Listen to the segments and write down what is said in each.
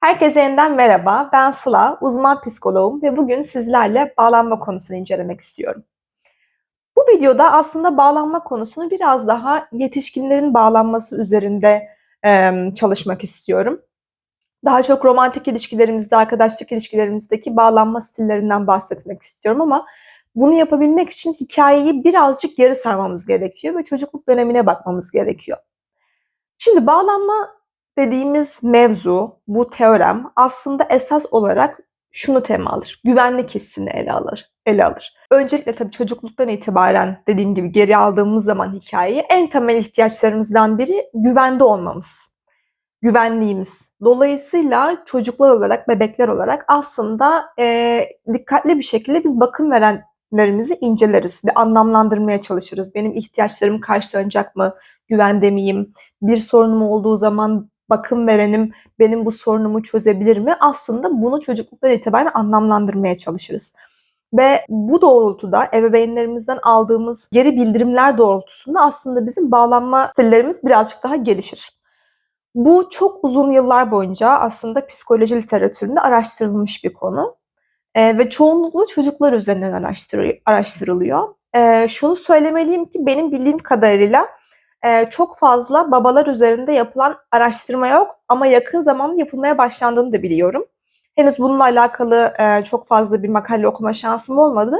Herkese yeniden merhaba. Ben Sıla, uzman psikoloğum ve bugün sizlerle bağlanma konusunu incelemek istiyorum. Bu videoda aslında bağlanma konusunu biraz daha yetişkinlerin bağlanması üzerinde e, çalışmak istiyorum. Daha çok romantik ilişkilerimizde, arkadaşlık ilişkilerimizdeki bağlanma stillerinden bahsetmek istiyorum ama bunu yapabilmek için hikayeyi birazcık geri sarmamız gerekiyor ve çocukluk dönemine bakmamız gerekiyor. Şimdi bağlanma dediğimiz mevzu, bu teorem aslında esas olarak şunu tema alır. Güvenlik hissini ele alır. Ele alır. Öncelikle tabii çocukluktan itibaren dediğim gibi geri aldığımız zaman hikayeyi en temel ihtiyaçlarımızdan biri güvende olmamız. Güvenliğimiz. Dolayısıyla çocuklar olarak, bebekler olarak aslında e, dikkatli bir şekilde biz bakım verenlerimizi inceleriz ve anlamlandırmaya çalışırız. Benim ihtiyaçlarım karşılanacak mı? Güvende miyim? Bir sorunum olduğu zaman bakım verenim benim bu sorunumu çözebilir mi? Aslında bunu çocukluktan itibaren anlamlandırmaya çalışırız. Ve bu doğrultuda ebeveynlerimizden aldığımız geri bildirimler doğrultusunda aslında bizim bağlanma stillerimiz birazcık daha gelişir. Bu çok uzun yıllar boyunca aslında psikoloji literatüründe araştırılmış bir konu. Ee, ve çoğunlukla çocuklar üzerinden araştır araştırılıyor. Ee, şunu söylemeliyim ki benim bildiğim kadarıyla e, çok fazla babalar üzerinde yapılan araştırma yok ama yakın zamanda yapılmaya başlandığını da biliyorum. Henüz bununla alakalı e, çok fazla bir makale okuma şansım olmadı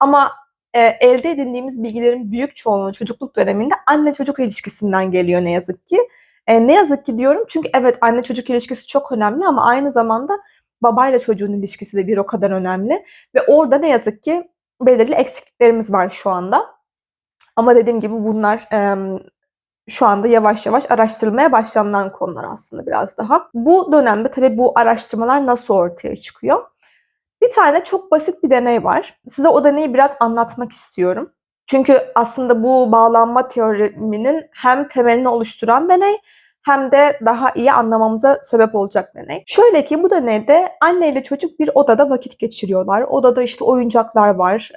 ama e, elde edindiğimiz bilgilerin büyük çoğunluğu çocukluk döneminde anne çocuk ilişkisinden geliyor ne yazık ki. E, ne yazık ki diyorum çünkü evet anne çocuk ilişkisi çok önemli ama aynı zamanda babayla çocuğun ilişkisi de bir o kadar önemli ve orada ne yazık ki belirli eksikliklerimiz var şu anda. Ama dediğim gibi bunlar e, şu anda yavaş yavaş araştırılmaya başlanılan konular aslında biraz daha. Bu dönemde tabii bu araştırmalar nasıl ortaya çıkıyor? Bir tane çok basit bir deney var. Size o deneyi biraz anlatmak istiyorum. Çünkü aslında bu bağlanma teoriminin hem temelini oluşturan deney hem de daha iyi anlamamıza sebep olacak deney. Şöyle ki bu deneyde anne ile çocuk bir odada vakit geçiriyorlar. Odada işte oyuncaklar var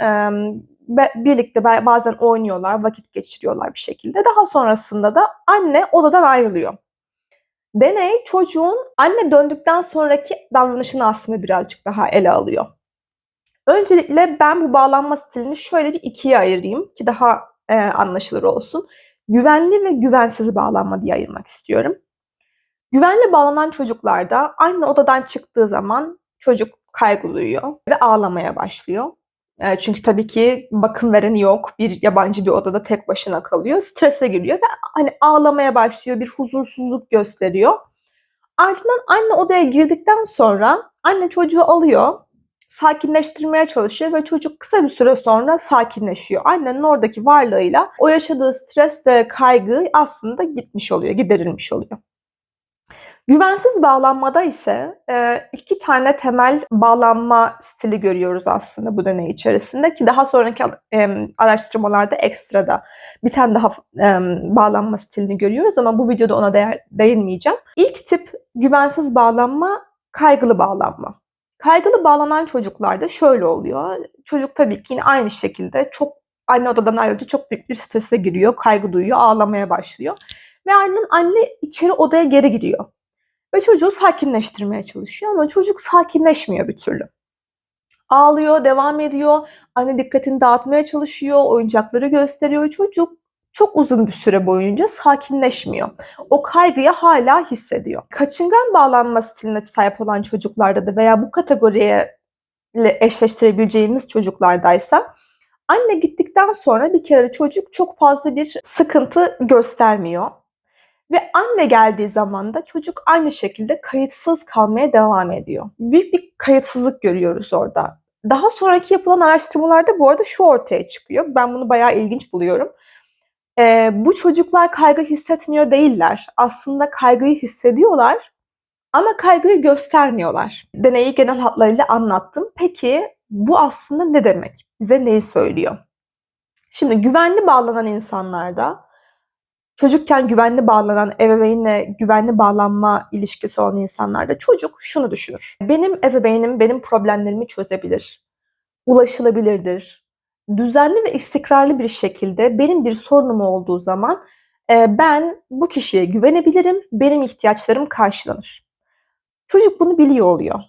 birlikte bazen oynuyorlar, vakit geçiriyorlar bir şekilde. Daha sonrasında da anne odadan ayrılıyor. Deney çocuğun anne döndükten sonraki davranışını aslında birazcık daha ele alıyor. Öncelikle ben bu bağlanma stilini şöyle bir ikiye ayırayım ki daha e, anlaşılır olsun. Güvenli ve güvensiz bağlanma diye ayırmak istiyorum. Güvenli bağlanan çocuklarda anne odadan çıktığı zaman çocuk kaygı duyuyor ve ağlamaya başlıyor. Çünkü tabii ki bakım vereni yok. Bir yabancı bir odada tek başına kalıyor. Strese giriyor ve hani ağlamaya başlıyor. Bir huzursuzluk gösteriyor. Ardından anne odaya girdikten sonra anne çocuğu alıyor. Sakinleştirmeye çalışıyor ve çocuk kısa bir süre sonra sakinleşiyor. Annenin oradaki varlığıyla o yaşadığı stres ve kaygı aslında gitmiş oluyor, giderilmiş oluyor. Güvensiz bağlanmada ise e, iki tane temel bağlanma stili görüyoruz aslında bu deney içerisinde ki daha sonraki araştırmalarda ekstra da bir tane daha bağlanma stilini görüyoruz ama bu videoda ona değinmeyeceğim. İlk tip güvensiz bağlanma, kaygılı bağlanma. Kaygılı bağlanan çocuklarda şöyle oluyor. Çocuk tabii ki yine aynı şekilde çok anne odadan ayrılınca çok büyük bir strese giriyor, kaygı duyuyor, ağlamaya başlıyor. Ve ardından anne içeri odaya geri gidiyor. Ve çocuğu sakinleştirmeye çalışıyor ama çocuk sakinleşmiyor bir türlü. Ağlıyor, devam ediyor. Anne dikkatini dağıtmaya çalışıyor, oyuncakları gösteriyor. Çocuk çok uzun bir süre boyunca sakinleşmiyor. O kaygıyı hala hissediyor. Kaçıngan bağlanma stiline sahip olan çocuklarda da veya bu kategoriye eşleştirebileceğimiz çocuklardaysa anne gittikten sonra bir kere çocuk çok fazla bir sıkıntı göstermiyor. Ve anne geldiği zaman da çocuk aynı şekilde kayıtsız kalmaya devam ediyor. Büyük bir kayıtsızlık görüyoruz orada. Daha sonraki yapılan araştırmalarda bu arada şu ortaya çıkıyor. Ben bunu bayağı ilginç buluyorum. Ee, bu çocuklar kaygı hissetmiyor değiller. Aslında kaygıyı hissediyorlar ama kaygıyı göstermiyorlar. Deneyi genel hatlarıyla anlattım. Peki bu aslında ne demek? Bize neyi söylüyor? Şimdi güvenli bağlanan insanlarda çocukken güvenli bağlanan ebeveynle güvenli bağlanma ilişkisi olan insanlarda çocuk şunu düşünür. Benim ebeveynim benim problemlerimi çözebilir. Ulaşılabilirdir. Düzenli ve istikrarlı bir şekilde benim bir sorunum olduğu zaman e, ben bu kişiye güvenebilirim. Benim ihtiyaçlarım karşılanır. Çocuk bunu biliyor oluyor.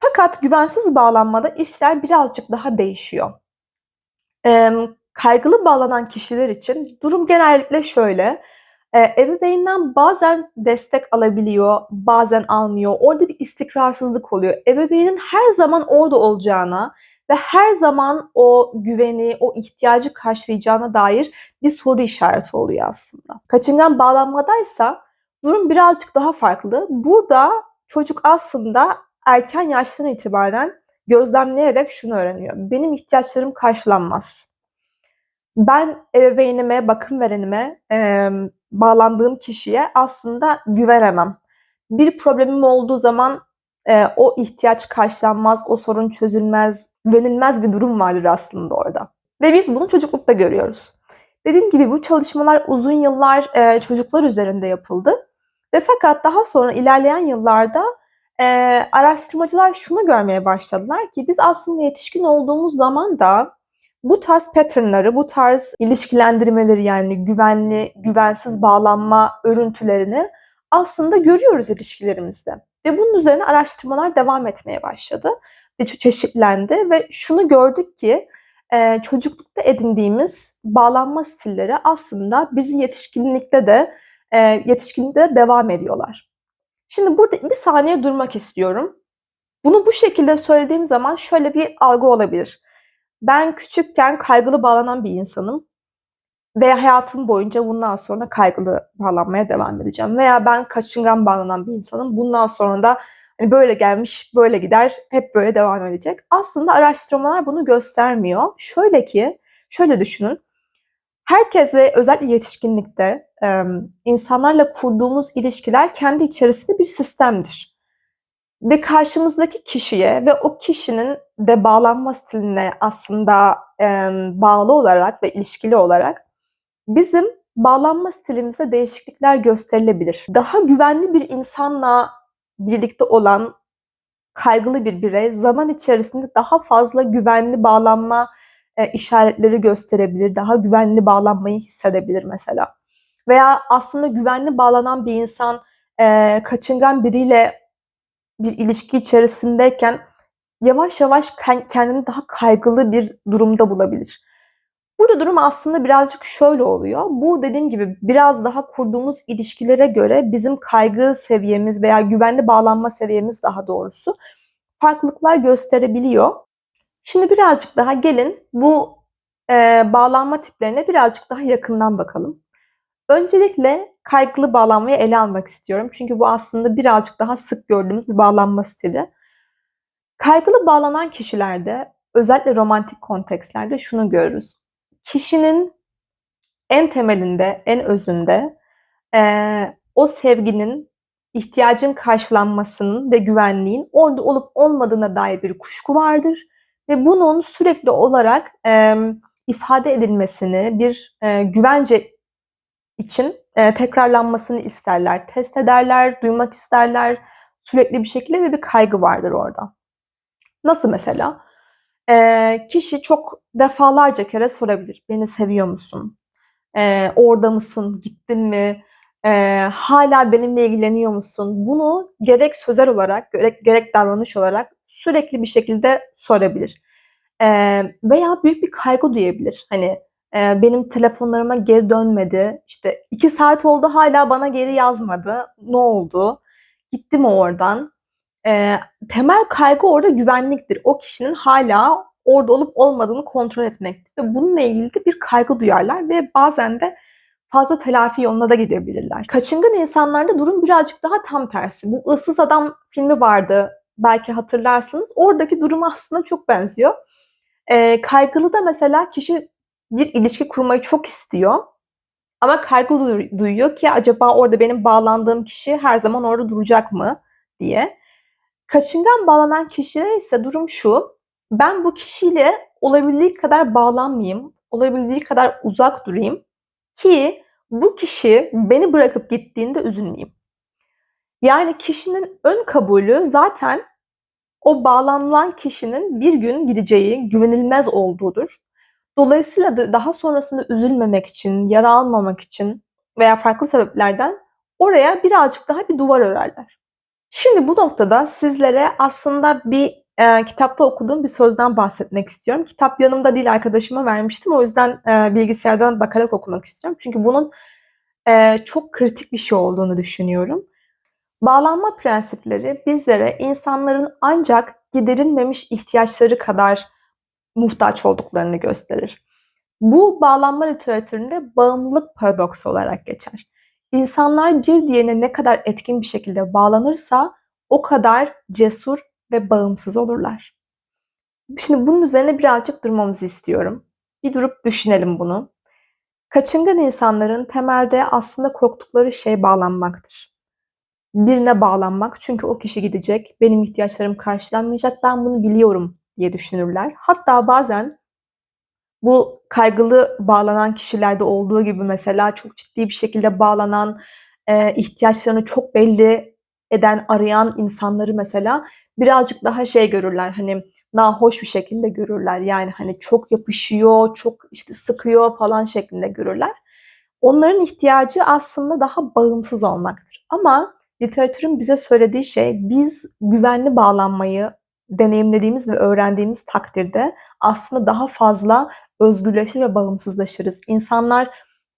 Fakat güvensiz bağlanmada işler birazcık daha değişiyor. Kaygılı bağlanan kişiler için durum genellikle şöyle. Eee, ebeveynden bazen destek alabiliyor, bazen almıyor. Orada bir istikrarsızlık oluyor. Ebeveynin her zaman orada olacağına ve her zaman o güveni, o ihtiyacı karşılayacağına dair bir soru işareti oluyor aslında. Kaçıngan bağlanmadaysa durum birazcık daha farklı. Burada çocuk aslında erken yaştan itibaren gözlemleyerek şunu öğreniyor. Benim ihtiyaçlarım karşılanmaz. Ben ebeveynime, bakım verenime, eee, bağlandığım kişiye aslında güvenemem. Bir problemim olduğu zaman eee, o ihtiyaç karşılanmaz, o sorun çözülmez, güvenilmez bir durum vardır aslında orada. Ve biz bunu çocuklukta görüyoruz. Dediğim gibi bu çalışmalar uzun yıllar eee, çocuklar üzerinde yapıldı. Ve fakat daha sonra ilerleyen yıllarda eee, araştırmacılar şunu görmeye başladılar ki biz aslında yetişkin olduğumuz zaman da bu tarz pattern'ları, bu tarz ilişkilendirmeleri yani güvenli, güvensiz bağlanma örüntülerini aslında görüyoruz ilişkilerimizde. Ve bunun üzerine araştırmalar devam etmeye başladı. Ve çeşitlendi ve şunu gördük ki eee, çocuklukta edindiğimiz bağlanma stilleri aslında bizi yetişkinlikte de eee, yetişkinlikte de devam ediyorlar. Şimdi burada bir saniye durmak istiyorum. Bunu bu şekilde söylediğim zaman şöyle bir algı olabilir. Ben küçükken kaygılı bağlanan bir insanım ve hayatım boyunca bundan sonra kaygılı bağlanmaya devam edeceğim. Veya ben kaçıngan bağlanan bir insanım. Bundan sonra da hani böyle gelmiş, böyle gider, hep böyle devam edecek. Aslında araştırmalar bunu göstermiyor. Şöyle ki, şöyle düşünün. Herkesle özellikle yetişkinlikte insanlarla kurduğumuz ilişkiler kendi içerisinde bir sistemdir. Ve karşımızdaki kişiye ve o kişinin de bağlanma stiline aslında em, bağlı olarak ve ilişkili olarak bizim bağlanma stilimizde değişiklikler gösterilebilir. Daha güvenli bir insanla birlikte olan kaygılı bir birey zaman içerisinde daha fazla güvenli bağlanma e, işaretleri gösterebilir. Daha güvenli bağlanmayı hissedebilir mesela. Veya aslında güvenli bağlanan bir insan e, kaçıngan biriyle bir ilişki içerisindeyken yavaş yavaş kendini daha kaygılı bir durumda bulabilir. Burada durum aslında birazcık şöyle oluyor. Bu dediğim gibi biraz daha kurduğumuz ilişkilere göre bizim kaygı seviyemiz veya güvenli bağlanma seviyemiz daha doğrusu farklılıklar gösterebiliyor. Şimdi birazcık daha gelin bu e, bağlanma tiplerine birazcık daha yakından bakalım. Öncelikle kaygılı bağlanmayı ele almak istiyorum. Çünkü bu aslında birazcık daha sık gördüğümüz bir bağlanma stili. Kaygılı bağlanan kişilerde özellikle romantik kontekstlerde şunu görürüz. Kişinin en temelinde, en özünde e, o sevginin, ihtiyacın karşılanmasının ve güvenliğin orada olup olmadığına dair bir kuşku vardır. Ve bunun sürekli olarak e, ifade edilmesini, bir e, güvence için e, tekrarlanmasını isterler, test ederler, duymak isterler sürekli bir şekilde ve bir kaygı vardır orada. Nasıl mesela? E, kişi çok defalarca kere sorabilir. Beni seviyor musun? E, orada mısın? Gittin mi? E, hala benimle ilgileniyor musun? Bunu gerek sözel olarak, gerek, gerek davranış olarak sürekli bir şekilde sorabilir. E, veya büyük bir kaygı duyabilir. Hani e, benim telefonlarıma geri dönmedi. İşte iki saat oldu hala bana geri yazmadı. Ne oldu? Gitti mi oradan? E, temel kaygı orada güvenliktir. O kişinin hala orada olup olmadığını kontrol etmektir. Ve bununla ilgili de bir kaygı duyarlar ve bazen de fazla telafi yoluna da gidebilirler. Kaçıngan insanlarda durum birazcık daha tam tersi. Bu Issız Adam filmi vardı belki hatırlarsınız. Oradaki durum aslında çok benziyor. E, kaygılı da mesela kişi bir ilişki kurmayı çok istiyor. Ama kaygı duyuyor ki acaba orada benim bağlandığım kişi her zaman orada duracak mı diye. Kaçıngan bağlanan kişide ise durum şu. Ben bu kişiyle olabildiği kadar bağlanmayayım, olabildiği kadar uzak durayım ki bu kişi beni bırakıp gittiğinde üzülmeyeyim. Yani kişinin ön kabulü zaten o bağlanılan kişinin bir gün gideceği, güvenilmez olduğudur. Dolayısıyla da daha sonrasında üzülmemek için, yara almamak için veya farklı sebeplerden oraya birazcık daha bir duvar örerler. Şimdi bu noktada sizlere aslında bir e, kitapta okuduğum bir sözden bahsetmek istiyorum. Kitap yanımda değil arkadaşıma vermiştim. O yüzden e, bilgisayardan bakarak okumak istiyorum. Çünkü bunun e, çok kritik bir şey olduğunu düşünüyorum. Bağlanma prensipleri bizlere insanların ancak giderilmemiş ihtiyaçları kadar muhtaç olduklarını gösterir. Bu bağlanma literatüründe bağımlılık paradoksu olarak geçer. İnsanlar bir diğerine ne kadar etkin bir şekilde bağlanırsa o kadar cesur ve bağımsız olurlar. Şimdi bunun üzerine birazcık durmamızı istiyorum. Bir durup düşünelim bunu. Kaçıngan insanların temelde aslında korktukları şey bağlanmaktır. Birine bağlanmak çünkü o kişi gidecek, benim ihtiyaçlarım karşılanmayacak, ben bunu biliyorum diye düşünürler. Hatta bazen bu kaygılı bağlanan kişilerde olduğu gibi mesela çok ciddi bir şekilde bağlanan, eee, ihtiyaçlarını çok belli eden, arayan insanları mesela birazcık daha şey görürler, hani nahoş bir şekilde görürler. Yani hani çok yapışıyor, çok işte sıkıyor falan şeklinde görürler. Onların ihtiyacı aslında daha bağımsız olmaktır. Ama literatürün bize söylediği şey biz güvenli bağlanmayı deneyimlediğimiz ve öğrendiğimiz takdirde aslında daha fazla özgürleşir ve bağımsızlaşırız. İnsanlar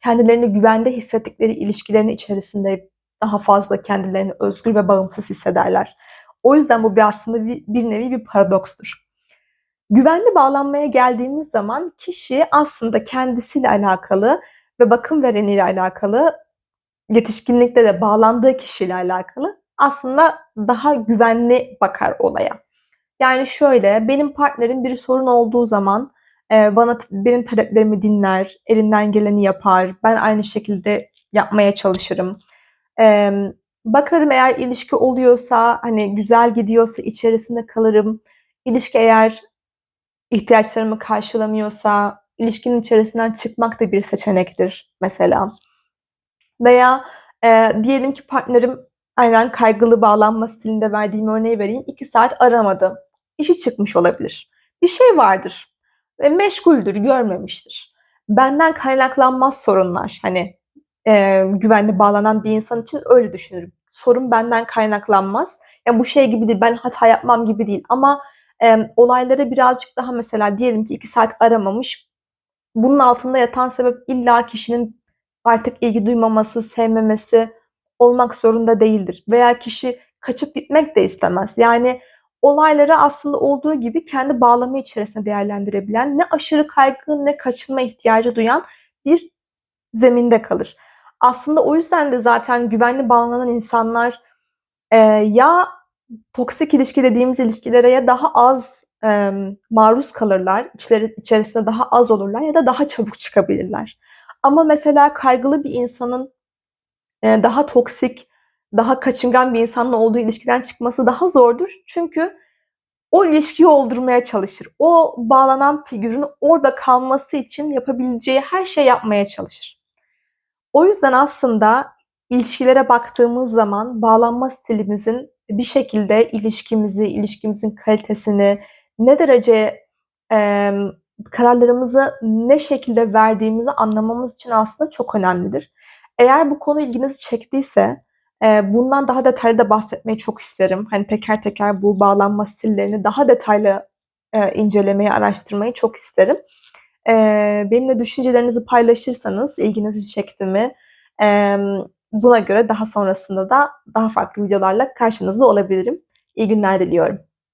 kendilerini güvende hissettikleri ilişkilerin içerisinde daha fazla kendilerini özgür ve bağımsız hissederler. O yüzden bu bir aslında bir, bir nevi bir paradokstur. Güvenli bağlanmaya geldiğimiz zaman kişi aslında kendisiyle alakalı ve bakım vereniyle alakalı, yetişkinlikte de bağlandığı kişiyle alakalı aslında daha güvenli bakar olaya. Yani şöyle, benim partnerim bir sorun olduğu zaman e, bana benim taleplerimi dinler, elinden geleni yapar. Ben aynı şekilde yapmaya çalışırım. E, bakarım eğer ilişki oluyorsa, hani güzel gidiyorsa içerisinde kalırım. İlişki eğer ihtiyaçlarımı karşılamıyorsa, ilişkinin içerisinden çıkmak da bir seçenektir mesela. Veya e, diyelim ki partnerim aynen kaygılı bağlanma stilinde verdiğim örneği vereyim. iki saat aramadı. İşi çıkmış olabilir. Bir şey vardır. Ve meşguldür, görmemiştir. Benden kaynaklanmaz sorunlar. Hani e, güvenli bağlanan bir insan için öyle düşünürüm. Sorun benden kaynaklanmaz. Yani bu şey gibi değil, ben hata yapmam gibi değil. Ama e, olaylara birazcık daha mesela diyelim ki iki saat aramamış. Bunun altında yatan sebep illa kişinin artık ilgi duymaması, sevmemesi olmak zorunda değildir. Veya kişi kaçıp gitmek de istemez. Yani olayları aslında olduğu gibi kendi bağlamı içerisinde değerlendirebilen, ne aşırı kaygı ne kaçınma ihtiyacı duyan bir zeminde kalır. Aslında o yüzden de zaten güvenli bağlanan insanlar e, ya toksik ilişki dediğimiz ilişkilere ya daha az e, maruz kalırlar, içleri, içerisinde daha az olurlar ya da daha çabuk çıkabilirler. Ama mesela kaygılı bir insanın e, daha toksik, daha kaçıngan bir insanla olduğu ilişkiden çıkması daha zordur. Çünkü o ilişkiyi oldurmaya çalışır. O bağlanan figürün orada kalması için yapabileceği her şey yapmaya çalışır. O yüzden aslında ilişkilere baktığımız zaman bağlanma stilimizin bir şekilde ilişkimizi, ilişkimizin kalitesini, ne derece e, kararlarımızı ne şekilde verdiğimizi anlamamız için aslında çok önemlidir. Eğer bu konu ilginizi çektiyse bundan daha detaylı da bahsetmeyi çok isterim. Hani teker teker bu bağlanma stillerini daha detaylı incelemeyi, araştırmayı çok isterim. Benimle düşüncelerinizi paylaşırsanız ilginizi çekti mi? Buna göre daha sonrasında da daha farklı videolarla karşınızda olabilirim. İyi günler diliyorum.